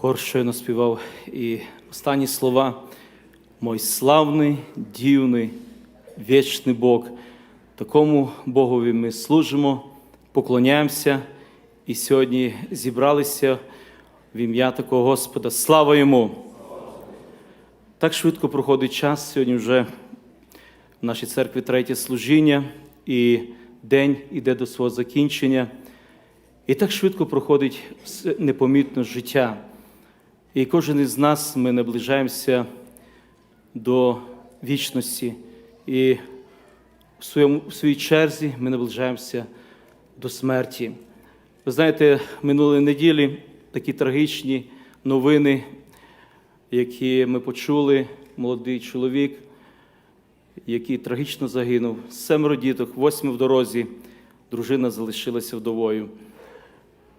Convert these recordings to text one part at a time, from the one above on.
Хор щойно співав і останні слова. Мой славний, дивний, вічний Бог. Такому Богові ми служимо, поклоняємося і сьогодні зібралися в ім'я такого Господа. Слава йому! Так швидко проходить час. Сьогодні вже в нашій церкві третє служіння, і день іде до свого закінчення. І так швидко проходить непомітно життя. І кожен із нас ми наближаємося до вічності. І в, своєму, в своїй черзі ми наближаємося до смерті. Ви знаєте, минулої неділі такі трагічні новини, які ми почули, молодий чоловік, який трагічно загинув, семеро діток, восьми в дорозі, дружина залишилася вдовою.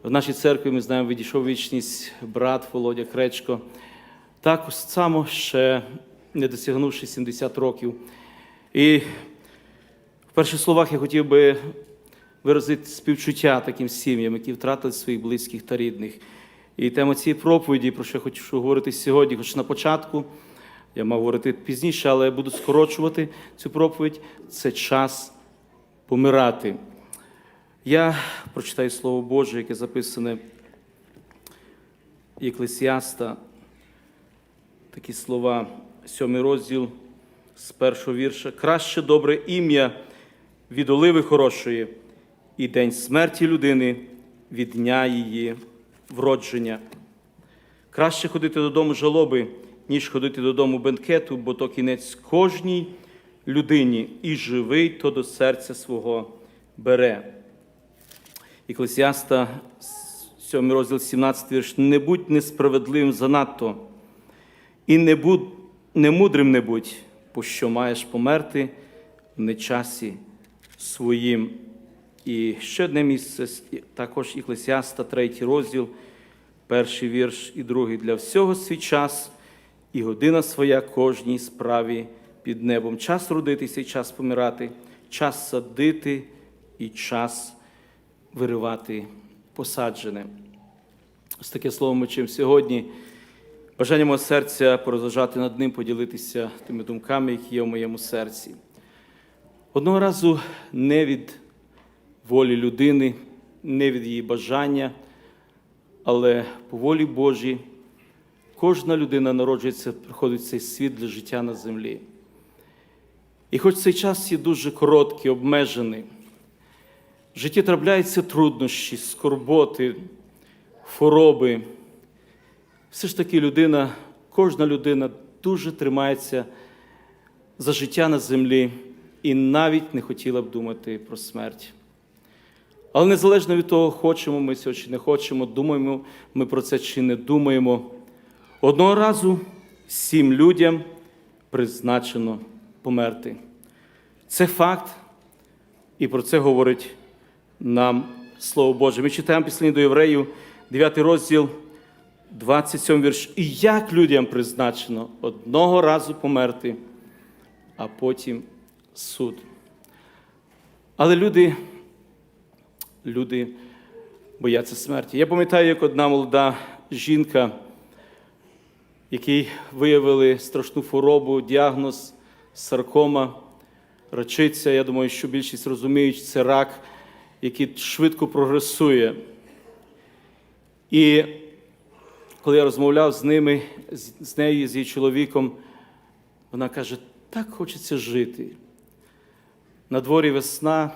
В нашій церкві ми знаємо, відійшов вічність брат Володя Кречко. Так само ще не досягнувши 70 років. І в перших словах я хотів би виразити співчуття таким сім'ям, які втратили своїх близьких та рідних. І тема цієї проповіді, про що я хочу говорити сьогодні, хоч на початку, я мав говорити пізніше, але я буду скорочувати цю проповідь. Це час помирати. Я прочитаю Слово Боже, яке записане Єклесіаста, такі слова, сьомий розділ з першого вірша. Краще добре ім'я від оливи хорошої, і день смерті людини від дня її вродження. Краще ходити додому жалоби, ніж ходити додому бенкету, бо то кінець кожній людині, і живий, то до серця свого бере. Еклесіаста, 7 розділ 17 вірш. Не будь несправедливим занадто, і не будь немудрим не будь, пощо маєш померти в нечасі своїм. І ще одне місце, також Еклесіаста, 3 розділ, перший вірш і другий. Для всього свій час і година своя кожній справі під небом. Час родитися і час помирати, час садити і час виривати посаджене. Ось таке слово ми чим сьогодні. Бажання мого серця порозважати над ним, поділитися тими думками, які є в моєму серці. Одного разу не від волі людини, не від її бажання, але по волі Божій кожна людина народжується, приходить в цей світ для життя на землі. І хоч цей час є дуже короткий, обмежений, в житті трапляються труднощі, скорботи, хвороби. Все ж таки людина, кожна людина дуже тримається за життя на землі і навіть не хотіла б думати про смерть. Але незалежно від того, хочемо ми цього чи не хочемо, думаємо ми про це чи не думаємо. Одного разу сім людям призначено померти. Це факт, і про це говорить нам Слово Боже. Ми читаємо післання до євреїв, 9 розділ, 27 вірш. І як людям призначено одного разу померти, а потім суд. Але люди, люди бояться смерті. Я пам'ятаю, як одна молода жінка, якій виявили страшну хворобу, діагноз саркома, рачиця. Я думаю, що більшість розуміють, це рак який швидко прогресує. І коли я розмовляв з ними, з нею, з її чоловіком, вона каже: так хочеться жити. На дворі весна,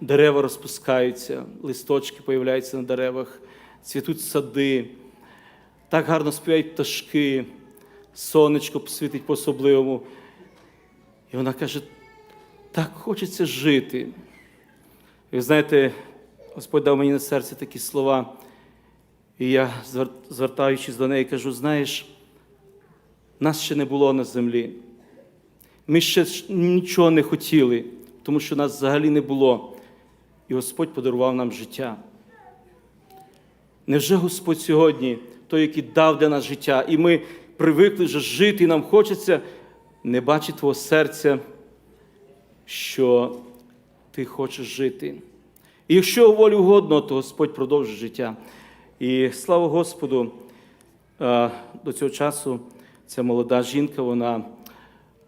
дерева розпускаються, листочки появляються на деревах, цвітуть сади, так гарно співають пташки, сонечко світить по-особливому. І вона каже, так хочеться жити. І ви знаєте, Господь дав мені на серце такі слова, і я, звертаючись до неї, кажу: знаєш, нас ще не було на землі. Ми ще нічого не хотіли, тому що нас взагалі не було. І Господь подарував нам життя. Невже Господь сьогодні, той, який дав для нас життя, і ми привикли вже жити, і нам хочеться не бачити Твого серця що ти хочеш жити. І якщо волі угодно, то Господь продовжить життя. І слава Господу, е, до цього часу ця молода жінка, вона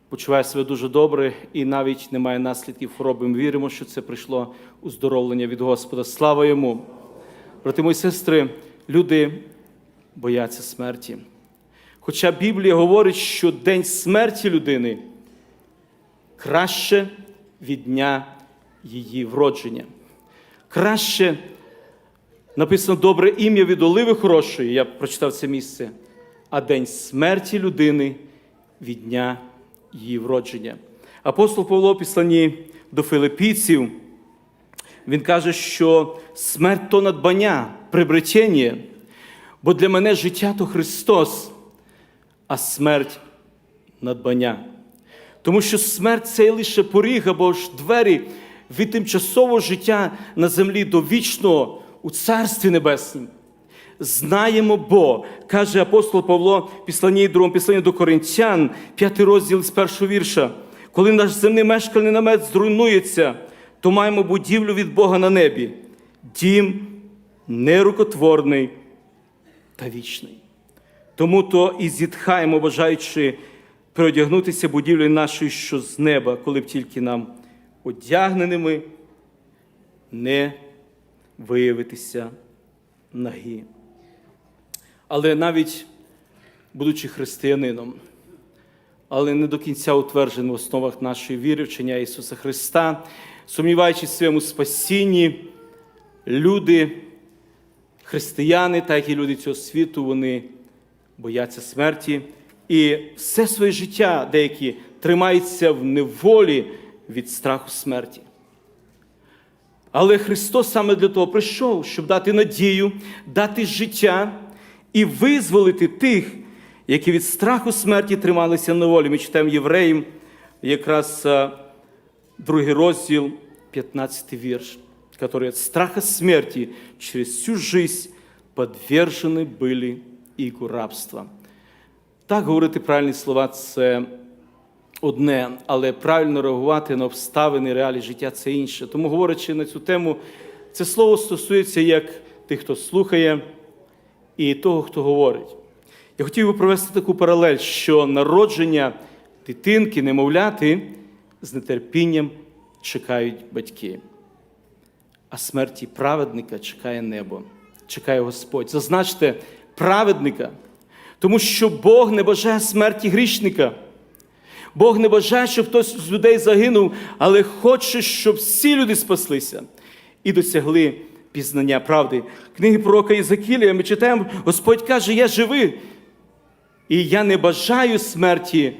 почуває себе дуже добре і навіть не має наслідків хвороби. Ми віримо, що це прийшло уздоровлення від Господа. Слава йому! Брати мої сестри, люди бояться смерті. Хоча Біблія говорить, що день смерті людини краще від дня її вродження. Краще написано добре ім'я від оливи хорошої, я прочитав це місце, а день смерті людини від дня її вродження. Апостол Павло, в післанні до филиппійців, він каже, що смерть то надбання, прибречення, бо для мене життя то Христос, а смерть надбання. Тому що смерть це лише поріг або ж двері від тимчасового життя на землі до вічного у Царстві Небесному. Знаємо, бо, каже апостол Павло, післанні другому післанні до Коринтян, п'ятий розділ з першого вірша. Коли наш земний мешкальний намет зруйнується, то маємо будівлю від Бога на небі, дім нерукотворний та вічний. Тому то і зітхаємо, бажаючи переодягнутися будівлею нашою, що з неба, коли б тільки нам одягненими не виявитися нагі. Але навіть будучи християнином, але не до кінця утвердженим в основах нашої віри, вчення Ісуса Христа, сумніваючись в своєму спасінні, люди, християни, так і люди цього світу, вони бояться смерті І все своє життя деякі тримаються в неволі від страху смерті. Але Христос саме для того прийшов, щоб дати надію, дати життя і визволити тих, які від страху смерті трималися на волі. Ми читаємо євреїм, якраз а, другий розділ, 15 вірш, который от страха смерти через всю жизнь подвержены были игу рабства. Так говорити правильні слова це одне, але правильно реагувати на обставини реалії життя це інше. Тому, говорячи на цю тему, це слово стосується як тих, хто слухає, і того, хто говорить. Я хотів би провести таку паралель, що народження дитинки, немовляти з нетерпінням чекають батьки, а смерті праведника чекає небо, чекає Господь. Зазначте праведника, тому що Бог не бажає смерті грішника. Бог не бажає, щоб хтось з людей загинув, але хоче, щоб всі люди спаслися і досягли пізнання правди. Книги пророка Ізакілія ми читаємо, Господь каже, я живий, і я не бажаю смерті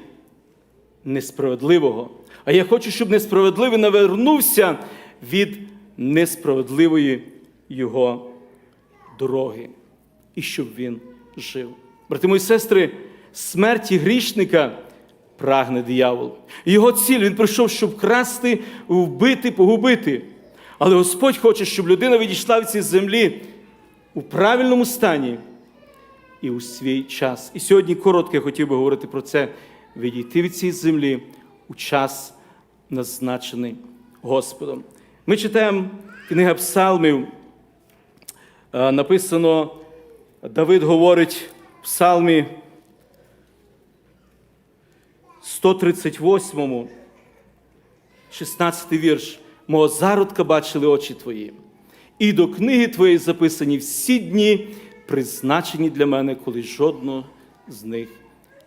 несправедливого. А я хочу, щоб несправедливий навернувся від несправедливої його дороги, і щоб він жив. Брати мої сестри, смерті грішника прагне диявол. Його ціль він прийшов, щоб красти, вбити, погубити. Але Господь хоче, щоб людина відійшла від цієї землі у правильному стані і у свій час. І сьогодні коротко я хотів би говорити про це: відійти від цієї землі у час, назначений Господом. Ми читаємо книга Псалмів. Е, Написано, Давид говорить Псалмі 138, 16 вірш. Мого зародка бачили очі твої, і до книги твоєї записані всі дні, призначені для мене, коли жодного з них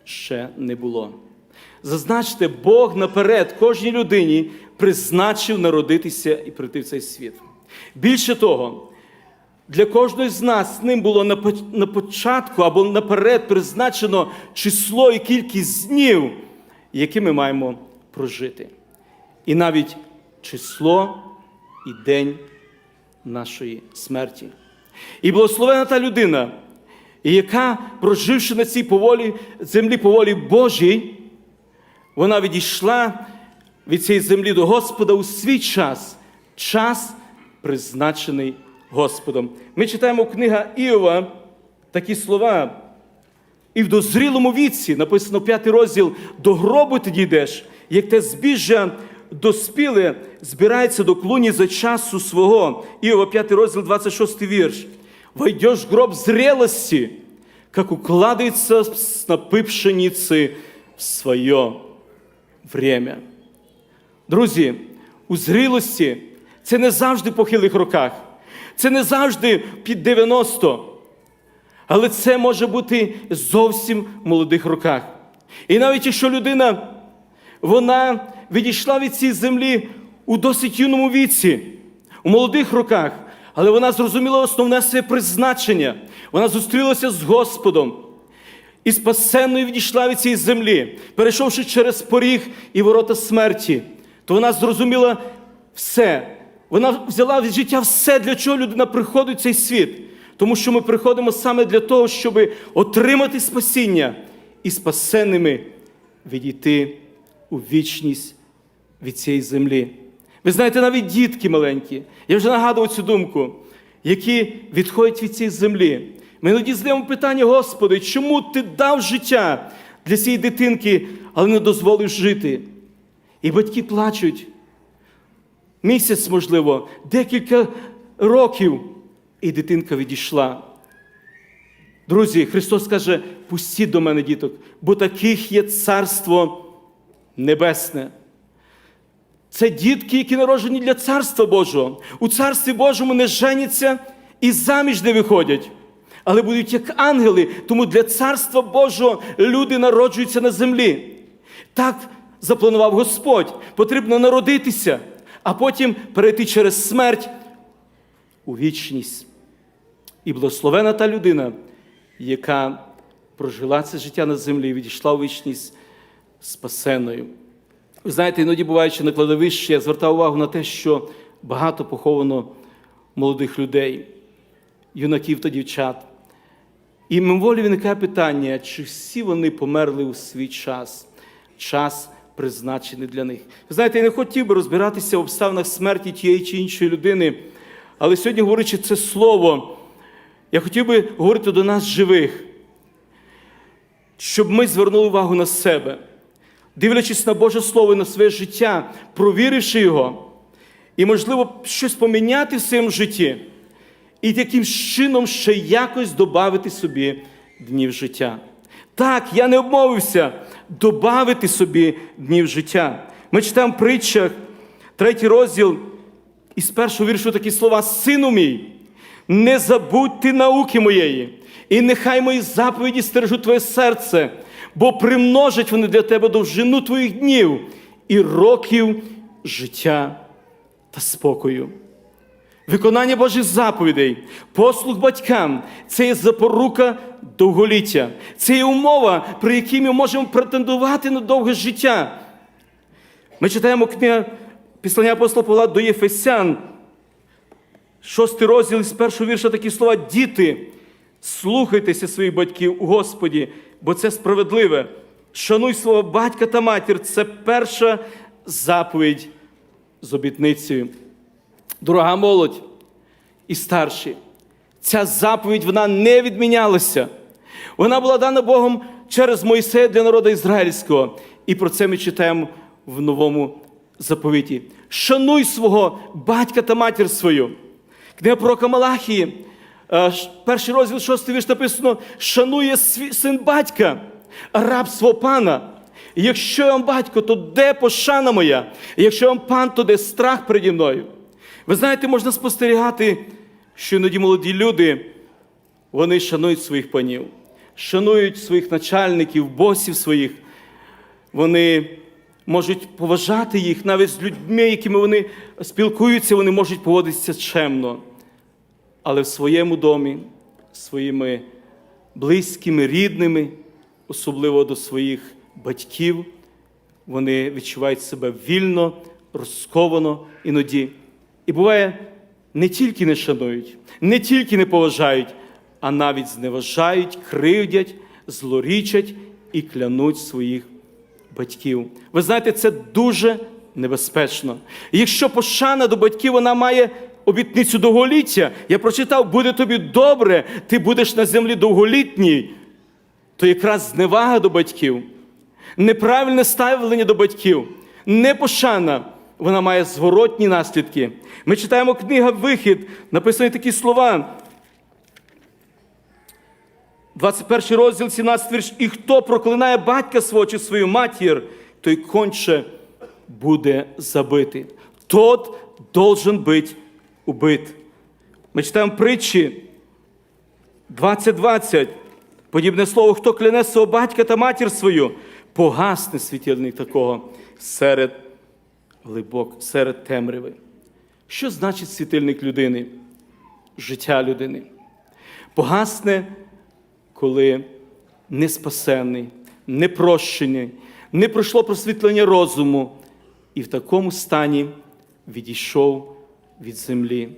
ще не було. Зазначте, Бог наперед кожній людині призначив народитися і прийти в цей світ. Більше того, для кожного з нас ним було на початку або наперед призначено число і кількість днів, які ми маємо прожити. І навіть число і день нашої смерті. І благословена та людина, яка, проживши на цій поволі, землі по волі Божій, вона відійшла від цієї землі до Господа у свій час, час призначений Господом. Ми читаємо книга Іова такі слова. І в дозрілому віці, написано п'ятий розділ, до гробу ти дійдеш, як те збіжжя доспіле збирається до клуні за часу свого. Іова, п'ятий розділ, 26 вірш. войдешь в гроб зрелости, как укладывается снопы пшеницы в свое время. Друзі, у зрілості це не завжди в похилих роках, це не завжди під 90, але це може бути зовсім в молодих роках. І навіть якщо людина вона відійшла від цієї землі у досить юному віці, у молодих роках, але вона зрозуміла основне своє призначення. Вона зустрілася з Господом і спасенною відійшла від цієї землі, перейшовши через поріг і ворота смерті, то вона зрозуміла все. Вона взяла від життя все, для чого людина приходить в цей світ. Тому що ми приходимо саме для того, щоб отримати спасіння і спасенними відійти у вічність від цієї землі. Ви знаєте, навіть дітки маленькі, я вже нагадував цю думку, які відходять від цієї землі. Ми іноді задаємо питання, Господи, чому ти дав життя для цієї дитинки, але не дозволив жити? І батьки плачуть місяць, можливо, декілька років, і дитинка відійшла. Друзі, Христос каже: пустіть до мене діток, бо таких є царство небесне. Це дітки, які народжені для Царства Божого. У Царстві Божому не женяться і заміж не виходять, але будуть як ангели, тому для Царства Божого люди народжуються на землі. Так запланував Господь. Потрібно народитися, а потім перейти через смерть у вічність. І благословена та людина, яка прожила це життя на землі і відійшла у вічність спасеною. Ви знаєте, іноді буваючи на кладовищі, я звертав увагу на те, що багато поховано молодих людей, юнаків та дівчат. І мимоволі виникає питання, чи всі вони померли у свій час, час призначений для них. Знаєте, я не хотів би розбиратися в обставинах смерті тієї чи іншої людини, але сьогодні, говорячи це слово, я хотів би говорити до нас живих, щоб ми звернули увагу на себе дивлячись на Боже Слово і на своє життя, провіривши його, і, можливо, щось поміняти в своєму житті, і таким чином ще якось додати собі днів життя. Так, я не обмовився додати собі днів життя. Ми читаємо в притчах, третій розділ, із першого віршу такі слова: Сину мій, не забудьте науки моєї, і нехай мої заповіді стережуть твоє серце бо примножать вони для тебе довжину твоїх днів і років життя та спокою. Виконання Божих заповідей, послуг батькам це є запорука довголіття, це є умова, при якій ми можемо претендувати на довге життя. Ми читаємо книгу Післання апостола Павла до Єфесян, шостий розділ з першого вірша такі слова: Діти, слухайтеся своїх батьків у Господі, бо це справедливе. Шануй свого батька та матір це перша заповідь з обітницею. Дорога молодь і старші, ця заповідь вона не відмінялася. Вона була дана Богом через Мойсея для народу ізраїльського. І про це ми читаємо в новому заповіті. Шануй свого батька та матір свою. Книга пророка Малахії, е, перший розділ шостий вірш написано: шанує син батька, раб свого пана. Якщо я вам батько, то де пошана моя? Якщо я вам пан, то де страх переді мною? Ви знаєте, можна спостерігати, що іноді молоді люди вони шанують своїх панів, шанують своїх начальників, босів своїх. Вони можуть поважати їх навіть з людьми, якими вони спілкуються, вони можуть поводитися чемно. Але в своєму домі, своїми близькими, рідними, особливо до своїх батьків, вони відчувають себе вільно, розковано іноді. І буває, не тільки не шанують, не тільки не поважають, а навіть зневажають, кривдять, злорічать і клянуть своїх батьків. Ви знаєте, це дуже небезпечно. Якщо пошана до батьків, вона має обітницю довголіття. Я прочитав, буде тобі добре, ти будеш на землі довголітній, то якраз зневага до батьків, неправильне ставлення до батьків, непошана, вона має зворотні наслідки. Ми читаємо книга Вихід, написані такі слова. 21 розділ, 17 вірш. І хто проклинає батька свого чи свою матір, той конче буде забитий. Тот должен бути убит. Ми читаємо притчі 20.20. Подібне слово, хто кляне свого батька та матір свою, погасне світильник такого серед глибок, серед темряви. Що значить світильник людини? Життя людини. Погасне, коли не спасений, не прощений, не пройшло просвітлення розуму, і в такому стані відійшов від землі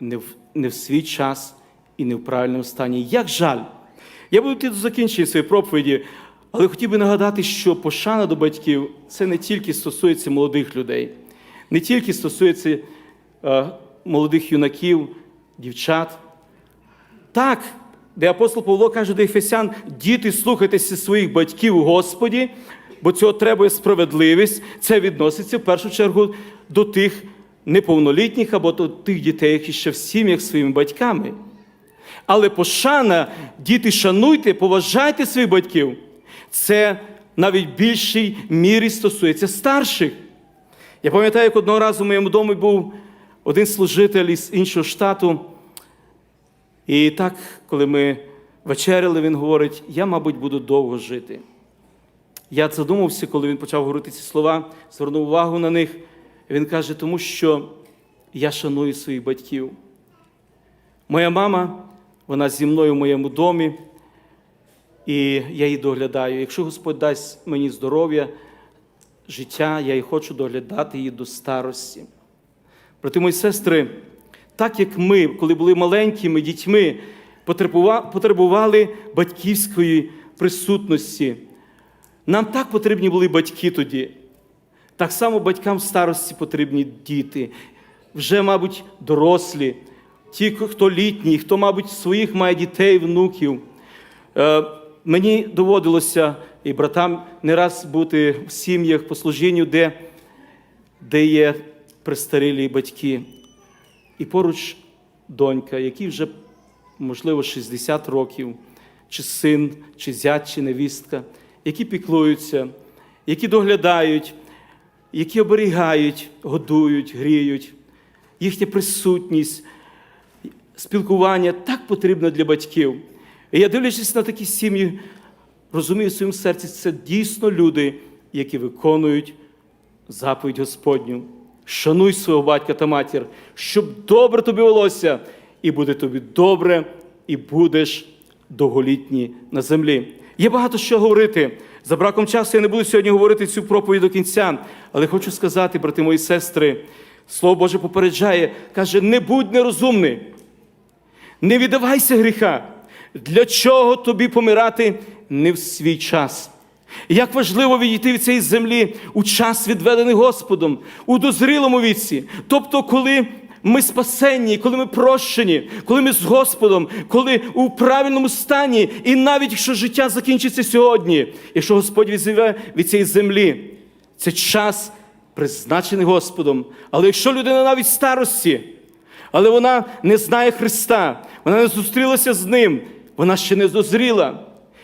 не в, не в свій час і не в правильному стані. Як жаль! Я буду йти до закінчення своєї проповіді, але хотів би нагадати, що пошана до батьків це не тільки стосується молодих людей, не тільки стосується е, молодих юнаків, дівчат. Так, де апостол Павло каже до Ефесян, діти, слухайтеся своїх батьків у Господі, бо цього треба справедливість. Це відноситься в першу чергу до тих неповнолітніх або до тих дітей, які ще в сім'ях своїми батьками. Але пошана, діти, шануйте, поважайте своїх батьків. Це навіть в більшій мірі стосується старших. Я пам'ятаю, як одного разу в моєму домі був один служитель із іншого штату. І так, коли ми вечеряли, він говорить: я, мабуть, буду довго жити. Я задумався, коли він почав говорити ці слова, звернув увагу на них. Він каже, тому що я шаную своїх батьків. Моя мама, вона зі мною в моєму домі, і я її доглядаю. Якщо Господь дасть мені здоров'я, життя, я і хочу доглядати її до старості. Брати мої сестри, так як ми, коли були маленькими дітьми, потребували батьківської присутності, нам так потрібні були батьки тоді. Так само батькам в старості потрібні діти, вже, мабуть, дорослі, ті, хто літній, хто, мабуть, своїх має дітей, внуків. Мені доводилося і братам не раз бути в сім'ях по служінню, де, де є престарілі батьки. І поруч донька, якій вже, можливо, 60 років, чи син, чи зять, чи невістка, які піклуються, які доглядають, які оберігають, годують, гріють. Їхня присутність, спілкування так потрібно для батьків. І я дивлячись на такі сім'ї, розумію в своєму серці, це дійсно люди, які виконують заповідь Господню. Шануй свого батька та матір, щоб добре тобі велося, і буде тобі добре, і будеш довголітній на землі. Є багато що говорити. За браком часу я не буду сьогодні говорити цю проповідь до кінця, але хочу сказати, брати мої сестри, Слово Боже попереджає, каже: не будь нерозумний, не віддавайся гріха. Для чого тобі помирати не в свій час? Як важливо відійти від цієї землі у час, відведений Господом, у дозрілому віці. Тобто, коли ми спасенні, коли ми прощені, коли ми з Господом, коли у правильному стані, і навіть якщо життя закінчиться сьогодні, якщо Господь відзиве від цієї землі, це час призначений Господом. Але якщо людина навіть в старості, але вона не знає Христа, вона не зустрілася з Ним, вона ще не дозріла.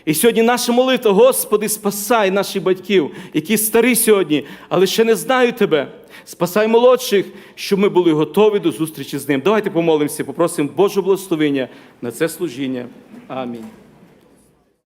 І сьогодні наша молитва, Господи, спасай наших батьків, які старі сьогодні, але ще не знають Тебе. Спасай молодших, щоб ми були готові до зустрічі з ним. Давайте помолимося, попросимо Божого благословення на це служіння. Амінь.